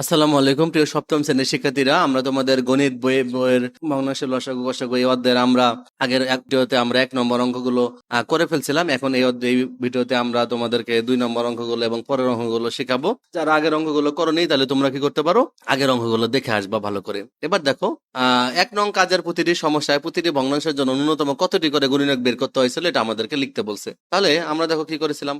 আসসালামু আলাইকুম, প্রিয় সপ্তম শ্রেণির শিক্ষার্থীরা। আমরা তোমাদের গণিত বইয়ে বইয়ের ভগ্নাংশের লসাগু গসাগু এই অধ্যায়ের আমরা আগের এক ভিডিওতে আমরা এক নম্বর অঙ্কগুলো করে ফেলছিলাম। এখন এই অধ্যায় ভিডিওতে আমরা তোমাদেরকে দুই নম্বর অঙ্কগুলো এবং পরের অঙ্কগুলো শেখাবো। যারা আগের অঙ্কগুলো করোনি, তাহলে তোমরা কি করতে পারো? আগের অঙ্কগুলো দেখে আসবা ভালো করে। এবার দেখো এক নং কাজের প্রতিটি সমস্যায়, প্রতিটি ভগ্নাংশের জন্য ন্যূনতম কতটি করে গুণিনক বের করতে হয়েছিল এটা আমাদেরকে লিখতে বলছে। তাহলে আমরা দেখো কি করেছিলাম?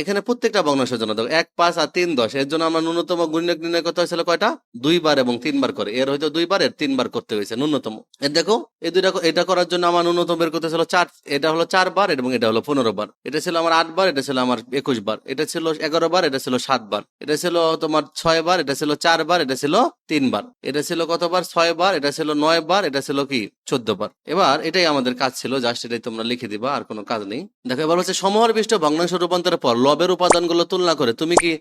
এখানে প্রত্যেকটা ভগ্নাংশের জন্য দেখো, এক, পাঁচ আর তিন, দশ, এর জন্য আমরা ন্যূনতম গুণিনক নির্ণয় করতে হয়েছিল কয়টা দুইবার এবং তিনবার করে এর হয়তো দুইবার এর তিনবার করতে হয়েছে ন্যূনতম এর দেখো এই দুইটা এটা করার জন্য আমার ন্যূনতম বের করতে ছিল চার এটা হলো চার বার এবং এটা হলো পনেরো বার এটা ছিল আমার আট বার এটা ছিল আমার একুশ বার এটা ছিল এগারো বার এটা ছিল সাত বার এটা ছিল তোমার ছয় বার এটা ছিল চার বার এটা ছিল তিনবার এটা ছিল কতবার ছয় বার এটা ছিল নয় বার এটা ছিল কি চোদ্দ বার এবার এটাই আমাদের কাজ ছিল জাস্ট এটাই তোমরা লিখে দিবা আর কোনো কাজ নেই দেখো এবার হচ্ছে সমহর বিষ্ট ভগ্নাংশ রূপান্তরের পর লবের উপাদানগুলো তুলনা করে তুমি কি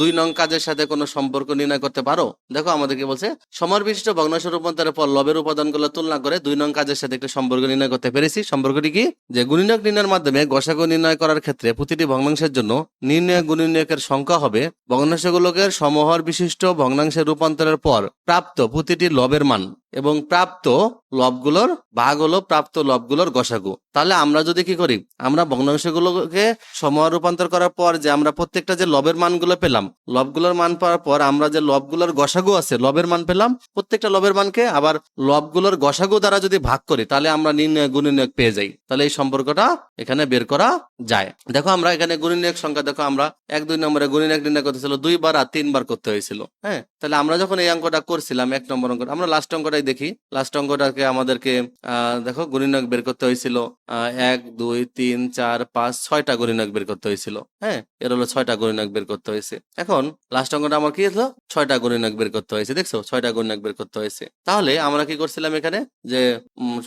দুই নং কাজের সাথে কোনো সম্পর্ক নির্ণয় করতে পারো? দেখো আমাদেরকে বলছে? সমর বিশিষ্ট ভগ্নাংশ রূপান্তরের পর লবের উপাদানগুলো তুলনা করে দুই নং কাজের সাথে একটা সম্পর্ক নির্ণয় করতে পেরেছি। সম্পর্কটি কি? যে গুণিনক নির্ণয়ের মাধ্যমে গসাগু নির্ণয় করার ক্ষেত্রে প্রতিটি ভগ্নাংশের জন্য নির্ণয় গুণিনকের সংখ্যা হবে ভগ্নাংশগুলোকে সমহর বিশিষ্ট ভগ্নাংশের রূপান্তরের পর প্রাপ্ত প্রতিটি লবের মান। এবং প্রাপ্ত লবগুলোর ভাগ হলো প্রাপ্ত লবগুলোর গসাগু। তাহলে আমরা যদি কি করি? আমরা ভগ্নাংশগুলোকে সময় রূপান্তর করার পর যে আমরা প্রত্যেকটা যে লবের মানগুলো পেলাম, লবগুলোর মান পাওয়ার পর আমরা যে লবগুলোর গসাগু আছে, লবের মান পেলাম, প্রত্যেকটা লবের মানকে আবার লবগুলোর গসাগু দ্বারা যদি ভাগ করি, তাহলে আমরা নির্ণয় গুণিনক পেয়ে যাই। তাহলে এই সম্পর্কটা এখানে বের করা যায়। দেখো আমরা এখানে গুণিনক সংখ্যা, দেখো আমরা এক, দুই নম্বরে গুণিনক নির্ণয় করতে ছিল, দুইবার আর তিনবার করতে হয়েছিল। হ্যাঁ? তাহলে আমরা যখন এই অঙ্কটা করছিলাম, এক নম্বর অঙ্ক আমরা লাস্ট অঙ্কটাই দেখি। লাস্ট অঙ্কটাকে আমাদেরকে দেখো, গুণিনক বের করতে হয়েছিল এক, দুই, তিন, চার, পাঁচ, ছয়টা গুণিনক বের করতে হয়েছিল। হ্যাঁ এর হলো ছয়টা গুণিনক বের করতে হয়েছে। এখন লাস্ট অঙ্কটা আমার কি হলো? ছয়টা গুণিনক বের করতে হয়েছে, দেখছ? ছয়টা গুণিনক বের করতে হয়েছে। তাহলে আমরা কি করছিলাম এখানে? যে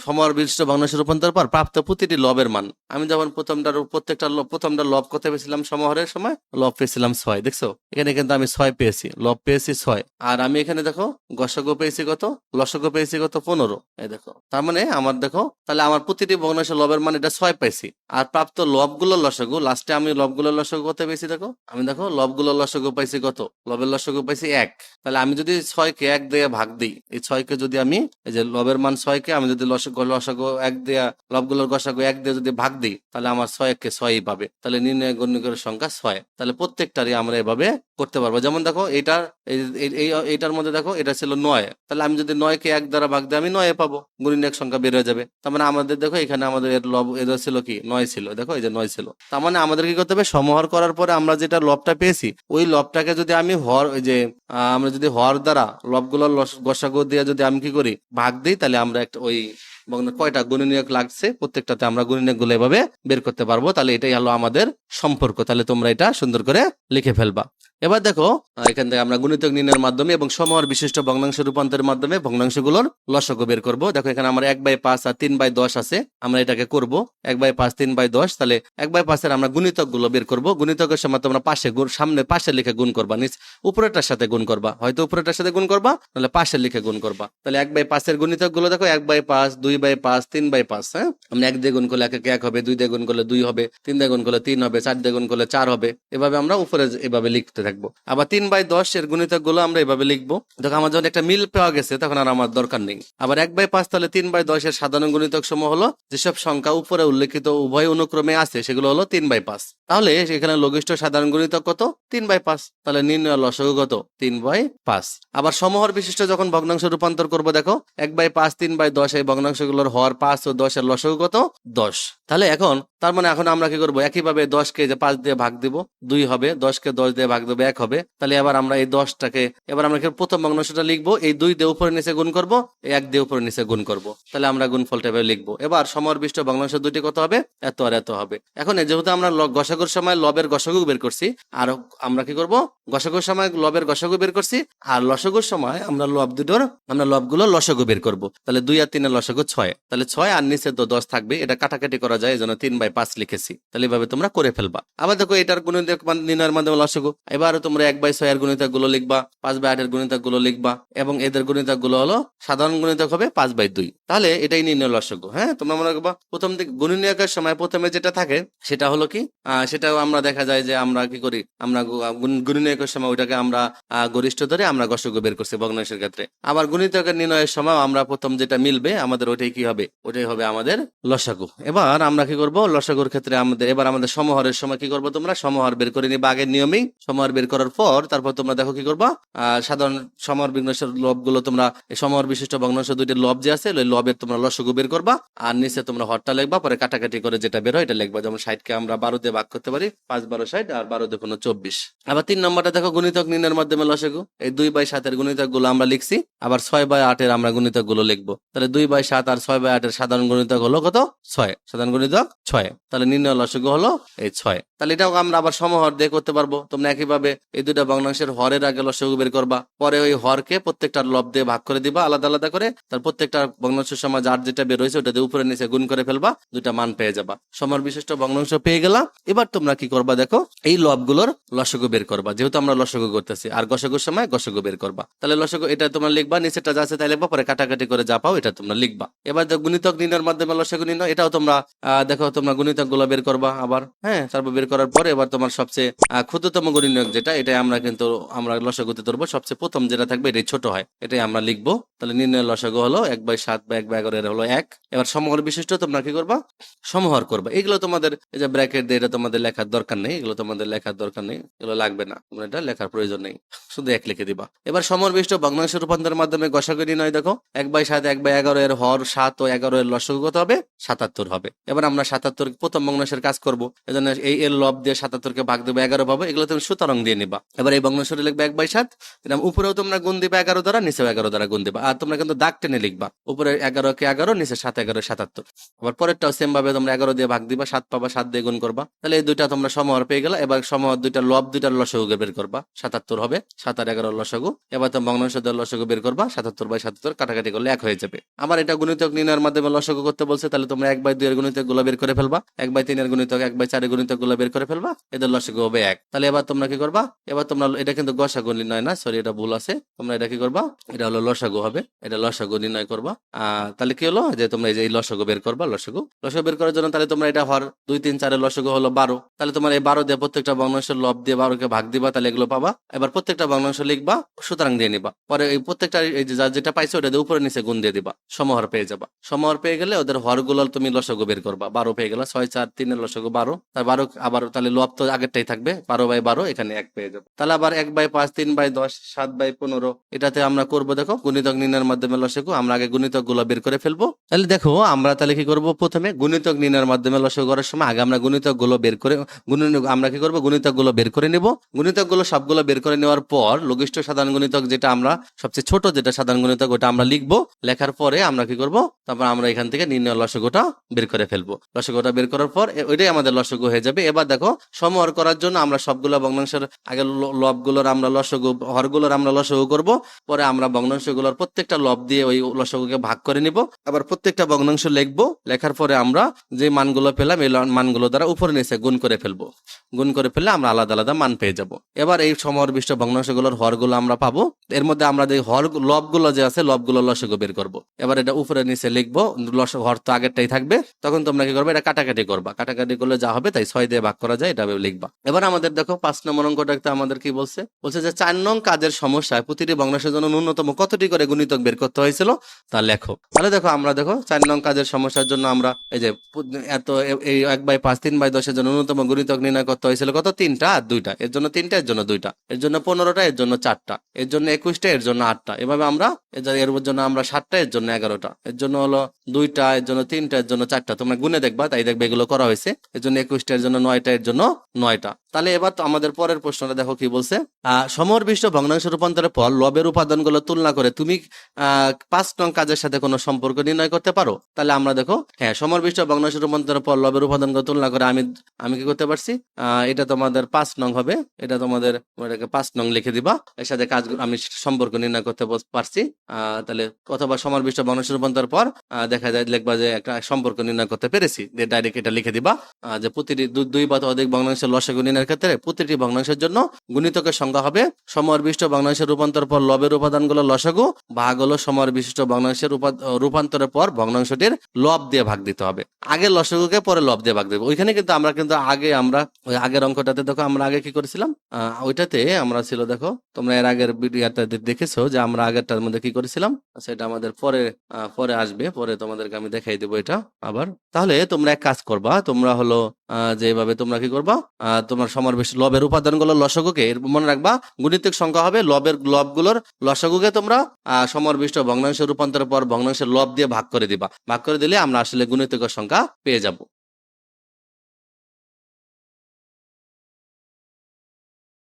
সমর বিশিষ্ট ভগ্নাংশ রূপান্তর পর প্রাপ্ত প্রতিটি লবের মান। আমি যখন প্রথমটার প্রত্যেকটা প্রথমটা লব কত পেয়েছিলাম? সমহরের সময়? লব পেয়েছিলাম ছয়, দেখছ? এখানে কিন্তু আমি ছয় পেয়েছি, লব পেয়েছি ছয়। আর আমি এখানে দেখো, গসগো পেয়েছি কত? লসগো পেয়েছি কত? পনেরো। এই দেখো, তার মানে আমার দেখো, তাহলে আমার প্রতিটি ভগ্নাংশ লবের মান এটা ছয় পাইছি। আর প্রাপ্ত লবগুলো লসগু লাস্টে আমি লবগুলো লসগু কত পেয়েছি দেখো? আমি দেখো লবগুলো লসগু পাইছি কত? লবের লসগু পাইছি এক। তাহলে আমি যদি ছয়কে এক দিয়ে ভাগ দিই, এই ছয়কে যদি আমি, এই যে লবের মান ছয়কে আমি যদি লসগু লসগু এক দেয়া, লবগুলোর গসাগু এক দিয়ে যদি ভাগ দিই, তাহলে আমার ছয়কে ছয়ই পাবে। তাহলে নির্ণয় গণ্যকের সংখ্যা ছয়। তাহলে প্রত্যেকটারই আমরা এভাবে করতে পারব। যেমন দেখো এটার এই- এই- এই, এইটার মধ্যে দেখো, এটা ছিল নয়। তাহলে আমি যদি নয়কে এক দ্বারা ভাগ দিয়ে আমি নয়ে পাবো। গুণিনক সংখ্যা বের হয়ে যাবে। তার মানে আমাদের দেখো, এখানে আমাদের এর লব এটা ছিল কি? নয় ছিল। দেখো, এই যে নয় ছিল। তার মানে আমাদের কি করতে হবে? সমাহার করার পরে আমরা যেটা লবটা পেয়েছি, ওই লবটাকে যদি আমি হর, ওই যে আমরা যদি হর দ্বারা লবগুলো গসাগু দিয়ে যদি আমি কি করি, ভাগ দিই, তাহলে আমরা একটা ওই কয়টা গুণনীয়ক লাগছে, প্রত্যেকটাতে আমরা গুণনীয়কগুলো এভাবে বের করতে পারব। তাহলে এটাই হলো আমাদের সম্পর্ক। তাহলে তোমরা এটা সুন্দর করে লিখে ফেলবা। এবার দেখো এখান থেকে আমরা গুণিতক নির্ণয়ের মাধ্যমে এবং সমর বিশিষ্ট ভগ্নাংশ রূপান্তরের মাধ্যমে ভগ্নাংশগুলোর লসক বের করব। দেখো, এখানে আমরা এক বাই পাঁচ আর তিন বাই দশ আছে, আমরা এটাকে করব। এক বাই পাঁচ, তিন বাই দশ, তাহলে এক বাই পাঁচের আমরা গুণিতকগুলো বের করব। গুণিতকের সময় তোমরা পাশে সামনে পাশে লিখে গুণ করবা, নিচ উপরেটার সাথে গুণ করবা। হয়তো উপরেটার সাথে গুণ করবা নাহলে পাশে লিখে গুণ করবা। তাহলে এক বাই পাঁচের গুণিতকগুলো দেখো, এক বাই পাঁচ, দুই বাই পাঁচ, তিন বাই পাঁচ হ্যাঁ? আমরা এক দিয়ে গুণ করলে এক একে হবে, দুই দিয়ে গুণ করলে দুই হবে, তিন দিয়ে গুণ করলে তিন হবে, চার দিয়ে গুণ করলে চার হবে। এভাবে আমরা উপরে এভাবে লিখতে থাকব আবার তিন বাই দশ এর গুণিতকগুলো আমরা এভাবে লিখব। দেখো, আমার যখন একটা মিল পাওয়া গেছে, তখন আর আমার দরকার নেই। আবার এক বাই পাঁচ তাহলে তিন বাই দশের সাধারণ গুণিতক সমূহ হলো, যেসব সংখ্যা উপরে উল্লেখিত উভয় অনুক্রমে আছে, সেগুলো হলো তিন বাই পাঁচ। তাহলে এখানে লঘিষ্ঠ সাধারণ গুণিতক কত? তিন বাই পাঁচ। তাহলে নির্ণয় লসগু কত? তিন বাই পাঁচ। আবার সমহর বিশিষ্ট যখন ভগ্নাংশ রূপান্তর করব, দেখো, এক বাই পাঁচ, তিন বাই দশ এই ভগ্নাংশগুলোর হর পাঁচ ও দশের লসগু কত? দশ। তাহলে এখন, তার মানে এখন আমরা কি করব? একইভাবে দশকে যে পাঁচ দিয়ে ভাগ দিব, দুই হবে, দশকে দশ দিয়ে ভাগ দেবো এক হবে। তাহলে এবার আমরা এই দশটাকে, এবার আমরা প্রথম ভগ্নাংশটা লিখব, এই দুই দিয়ে উপরে নিচে গুণ করব এক দিয়ে উপরে নিচে গুণ করব। তাহলে আমরা গুণফলটা এভাবে লিখব। এবার সমরবিষ্ট ভগ্নাংশ দুটি কত হবে? এত আর এত হবে। এখন যেহেতু আমরা গসাগুর সময় লবের গসাগু বের করছি, আর আমরা কি করব? গসাগুর সময় লবের গসাগু বের করছি, আর লসগুর সময় আমরা লব দুটোর, আমরা লবগুলো লসগু বের করব। তাহলে দুই আর তিনের লসগু ছয়। তাহলে ছয় আর নিচে তো দশ থাকবে, এটা কাটাকাটি করা যায়, এই জন্য তিন বাই পাঁচ লিখেছি। তাহলে এভাবে তোমরা করে ফেলবা। আবার দেখো এটার গুণ নির্ণয়ের মাধ্যমে লসগু এবার এবার তোমরা এক বাই ছয়ের গুণিতকগুলো লিখবা, পাঁচ বাই আটের গুণিতকগুলো লিখবা এবং এদের গুণিতকগুলো হলো সাধারণ গুণিতক হবে পাঁচ বাই দুই। তাহলে এটাই নির্ণয় লসগু হ্যাঁ? তোমরা মনে রাখবা প্রথম দিক গুণনীয়কের সময় প্রথমে যেটা থাকে সেটা হলো কি? সেটাও আমরা দেখা যায় যে আমরা কি করি? আমরা গুণ- গুণনীয়কের সময় ওইটাকে আমরা গরিষ্ঠ ধরে আমরা গসগু বের করছি ভগ্নাংশের ক্ষেত্রে। আবার গুণিতকের নির্ণয়ের সময় আমরা প্রথম যেটা মিলবে আমাদের ওইটাই কি হবে? ওটাই হবে আমাদের লসাগু এবার আমরা কি করব? লসাগুর ক্ষেত্রে আমাদের, এবার আমাদের সমহরের সময় কি করব তোমরা? সমহর বের করে নিবা। আগের নিয়মেই সমহর বের করার পর তারপর তোমরা দেখো কি করবা? সাধারণ সমহর বিঘ্নেশ্বর লবগুলো তোমরা এই সমহর বিশিষ্ট ভগ্নাংশ দুইটা লব যে আছে, ওই লবের তোমরা লসগু বের করবা আর নিচে তোমরা হরটা লিখবা, পরে কাটাকাটি করে যেটা বের হয় এটা লিখবা। যেমন ষাটকে আমরা বারো দিয়ে ভাগ করতে পারি, পাঁচ, বারো, ষাট আর বারো দিয়ে কোনো চব্বিশ। আবার তিন নম্বরটা দেখো, গুণিতক নির্ণয়ের মাধ্যমে লসাগু। এই দুই বাই সাতের গুণিতকগুলো আমরা লিখছি, আবার ছয় বাই আটের আমরা গুণিতকগুলো লিখব। তাহলে দুই বাই সাত আর ছয় বাই আটের সাধারণ গুণিতক হলো কত? ছয়। সাধারণ গুণিতক ছয়। তাহলে নির্ণয় লসাগু হলো এই ছয়। তাহলে এটাও আমরা আবার সমহর দিয়ে করতে পারব। তোমরা একইভাবে এই দুইটা ভগ্নাংশের হরের আগে লসাগু বের করবা। পরে ওই হরকে প্রত্যেকটার লব দিয়ে ভাগ করে দিবা, আলাদা আলাদা করে। তার প্রত্যেকটা ভগ্নাংশের সময় যার যেটা বের হয়েছে ওটা দিয়ে উপরে নিচে গুণ করে ফেলবা, দুইটা মান পেয়ে যাবা। সমর বিশিষ্ট ভগ্নাংশ পেয়ে গেলা। এবার তোমরা কি করবা দেখো, এই লবগুলোর লসগু বের করবা। যেহেতু আমরা লসগু করতেছি, আর গসগুর সময় গসগু বের করবা। তাহলে লসগু এটা তোমরা লিখবা নিচেটা যা আছে তাই লিখবা, পরে কাটাকাটি করে যা পাও এটা তোমরা লিখবা। এবার গুণিতক নির্ণয়ের মাধ্যমে লসগু নির্ণয়, এটাও তোমরা দেখো তোমরা গুণিতকগুলো বের করবা আবার। হ্যাঁ তারপর বের করার পরে এবার তোমার সবচেয়ে ক্ষুদ্রতম গুণিতক যেটা, এটাই আমরা কিন্তু, আমরা লসগুতে ধরবো। সবচেয়ে প্রথম যেটা থাকবে, এটাই ছোট হয়। এটাই আমরা লিখব। তাহলে নির্ণয় লসগু হলো এক বাই সাত বা এক বাই এগারো, এর হলো এক। এবার সমহর বিশিষ্ট, তোমরা কি করবা? সমহর করবা। এগুলো তোমাদের, এই যে ব্র্যাকেট দিয়ে এটা তোমাদের লেখার দরকার নেই। এগুলো তোমাদের লেখার দরকার নেই। এগুলো লাগবে না। তোমরা এটা লেখার প্রয়োজন নেই। শুধু এক লিখে দিবা। এবার সমর বিশিষ্ট ভগ্নাংশ রূপান্তরের মাধ্যমে গসাগু নির্ণয় দেখো। এক বাই সাত, এক বাই এগারো, এর হর সাত ও এগারো এর লসগু কত হবে? সাতাত্তর হবে। এবার আমরা সাতাত্তর প্রথম ভগ্নাংশের কাজ করব। এজন্য এই এর লব দিয়ে সাতাত্তরকে ভাগ দেবো, এগারো পাবো। এগুলো তুমি সুতরং দিয়ে নিবা। এবার এই ভগ্নাংশটা লিখবে এক বাই সাত। এরকম উপরেও তোমরা গুণ দিবা এগারো দ্বারা, নিচেও এগারো দ্বারা গুণ দিবা। আর তোমরা কিন্তু দাগ টেনে লিখবা। উপরে এগারো কে এগারো, নিচে সাত এগারো, সাতাত্তর। আবার পরেরটাও সেম ভাবে তোমরা এগারো দিয়ে ভাগ দিবা, সাত পাবা, সাত দিয়ে গুণ করবা। তাহলে এই দুইটা তোমরা সমহর পেয়ে গেলে, এবার সমহর দুইটা লব দুইটার লসগু বের করবা। সাতাত্তর হবে, সাত আর এগারো লসগু। এবার তো ভগ্নাংশ দিয়ে লসগু বের করবা, সাতাত্তর বাই সাতাত্তর কাটাকাটি করলে এক হয়ে যাবে। আমার এটা গুণিতক নির্ণয়ের মাধ্যমে লসগু করতে বলছে, তাহলে তোমরা এক বাই দুই এর গুণিতকগুলো বের করে ফেলবা। এক বাই তিনের গুণিতক, এক বাই চারের গুণিতকগুলো বের করে ফেলবা, এদের লসগু হবে এক। তাহলে এবার তোমরা কি করবা? এবার তোমরা এটা কিন্তু গসাগু নির্ণয় না? সরি এটা ভুল আছে। তোমরা এটা কি করবা? এটা হলো লসাগু হবে। এটা লসাগু নির্ণয় করবা। তাহলে কি হলো? যে তোমরা এই যে লসাগু বের করবা, লসাগু। লসাগু বের করার জন্য তাহলে তোমরা এটা হর দুই, তিন, চারের লসাগু হলো বারো। তাহলে তোমার এই বারো দিয়ে প্রত্যেকটা ভগ্নাংশের লব দিয়ে বারোকে ভাগ দিবা, তাহলে এগুলো পাবা। এবার প্রত্যেকটা ভগ্নাংশ লিখবা, সুতরাং দিয়ে নিবা। পরে এই প্রত্যেকটা এই যে যেটা পাইছো, ওটা উপরে নিচে গুণ দিয়ে দিবা। সমহর পেয়ে যাবা। সমহর পেয়ে গেলে ওদের হরগুলো তুমি লসাগু বের করবা। বারো পেয়ে গেলে। ছয়, চার, তিনের লসাগু বারো। তার বারো আবার তাহলে লব তো আগেরটাই থাকবে। বারো বাই বারো, এখানে এক পেয়ে যাব। তাহলে আবার এক বাই পাঁচ, তিন বাই দশ, সাত বাই পনেরো, এটাতে আমরা করব দেখো গুণিতক নির্ণয়ের মাধ্যমে লসাগু আমরা আগে গুণিতকগুলো বের করে ফেলব। তাহলে দেখো, আমরা তাহলে কি করব প্রথমে গুণিতক নির্ণয়ের মাধ্যমে লসাগু করার সময় আগে আমরা গুণিতকগুলো বের করে আমরা কি করব গুণিতকগুলো বের করে নিব। গুণিতকগুলো সবগুলো বের করে নেওয়ার পর লঘিষ্ঠ সাধারণ গুণিতক যেটা আমরা, সবচেয়ে ছোট যেটা সাধারণ গুণিতক ওটা আমরা লিখব। লেখার পরে আমরা কি করব, তারপর আমরা এখান থেকে নির্ণয় লসগুটা বের করে ফেলব। লসগুটা বের করার পর ওইটাই আমাদের লসগু হয়ে যাবে। এবার দেখো সমহর করার জন্য আমরা সবগুলো ভগ্নাংশের আগে ল- লবগুলোর আমরা লসগু, হরগুলোর আমরা লসগু করব, পরে আমরা ভগ্নাংশগুলোর প্রত্যেকটা লব দিয়ে ওই লসগুকে ভাগ করে নিব। আবার প্রত্যেকটা ভগ্নাংশ লিখব, লেখার পরে আমরা যে মানগুলো পেলাম, এই মানগুলো দ্বারা উপরে নিচে গুণ করে ফেলব। গুণ করে ফেললে আমরা আলাদা আলাদা মান পেয়ে যাব। এবার এই সমরবিষ্ট ভগ্নাংশগুলোর হরগুলো আমরা পাবো। এর মধ্যে আমরা যে হর, লবগুলো যে আছে, লবগুলো লসগু বের করব। এবার এটা উপরে নিচে লিখব, লস, হর তো আগেরটাই থাকবে। তখন তোমরা কি করবে? এটা কাটাকাটি করবা। কাটাকাটি করলে যা হবে তাই ছয় দিয়ে ভাগ করা যায়, এটা লিখবা। এবার আমাদের দেখো পাঁচ নম্বর অঙ্কটা আমাদের কি বলছে বলছে যে চার নং কাজের সমস্যায় প্রতিটি ভগ্নাংশের জন্য ন্যূনতম কতটি করে গুণিতক বের করতে হয়েছিল তা লেখো তাহলে দেখো আমরা দেখো চার নং কাজের সমস্যার জন্য আমরা এই যে এত এই এক বাই পাঁচ তিন বাই দশের জন্য ন্যূনতম গুণিতক নির্ণয় করতে হয়েছিল কত তিনটা আর দুইটা এর জন্য তিনটা এর জন্য দুইটা এর জন্য পনেরোটা এর জন্য চারটা এর জন্য একুশটা এর জন্য আটটা এভাবে আমরা এর জন্য আমরা সাতটা এর জন্য এগারোটা এর জন্য হলো দুইটা এর জন্য তিনটা এর জন্য চারটা তোমরা গুনে দেখবা তাই দেখবে এগুলো করা হয়েছে এর জন্য একুশটা এর জন্য নয়টা এর জন্য নয়টা তাহলে এবার তো আমাদের পরের প্রশ্নটা দেখো কি বলছে। সমরবিষ্ট ভগ্নাংশ রূপান্তরের পর লবের উপাদানগুলো তুলনা করে তুমি পাঁচ নং কাজের সাথে কোনো সম্পর্ক নির্ণয় করতে পারো? তাহলে আমরা দেখো হ্যাঁ সমরবিষ্ট ভগ্নাংশ রূপান্তরের পর লবের উপাদানগুলো তুলনা করে আমি আমি কি করতে পারছি? এটা তোমাদের পাঁচ নং হবে, এটা তোমাদের এটাকে পাঁচ নং লিখে দিবা, এর সাথে কাজ, আমি সম্পর্ক নির্ণয় করতে পারছি। তাহলে অথবা সমরবিষ্ট ভগ্নাংশ রূপান্তরের পর দেখা যায় লিখবা যে একটা সম্পর্ক নির্ণয় করতে পেরেছি, যে ডাইরেক্ট এটা লিখে দিবা যে প্রতিটি দুই বা অধিক ভগ্নাংশের লসাগু নির্ণয় নির্ণয়ের ক্ষেত্রে প্রতিটি ভগ্নাংশের জন্য গুণিতকের সংখ্যা হবে সমর বিশিষ্ট ভগ্নাংশের রূপান্তর পর লবের উপাদানগুলো লসাগু, ভাগ হলো সমর বিশিষ্ট ভগ্নাংশের রূপান্তরের পর ভগ্নাংশটির লব দিয়ে ভাগ দিতে হবে। আগে লসাগুকে পরে লব দিয়ে ভাগ দেবো। ওইখানে কিন্তু আমরা কিন্তু আগে আমরা, ওই আগের অঙ্কটাতে দেখো আমরা আগে কি করেছিলাম? ওইটাতে আমরা ছিল দেখো, তোমরা এর আগের ভিডিওটা দেখেছ যে আমরা আগেরটার মধ্যে কি করেছিলাম? সেটা আমাদের পরে পরে আসবে। পরে তোমাদেরকে আমি দেখাই দেবো এটা আবার। তাহলে তোমরা এক কাজ করবা, তোমরা হলো যে এভাবে তোমরা কি করবা? তোমার সমাবেশ লবের উপাদানগুলো লসগুকে মনে রাখবা, গুণিতিক সংখ্যা হবে লবের লবগুলোর লসগুকে তোমরা সমরবিষ্ট ভগ্নাংশের রূপান্তরের পর ভগ্নাংশের লব দিয়ে ভাগ করে দিবা। ভাগ করে দিলে আমরা আসলে গুণিতকের সংখ্যা পেয়ে যাব।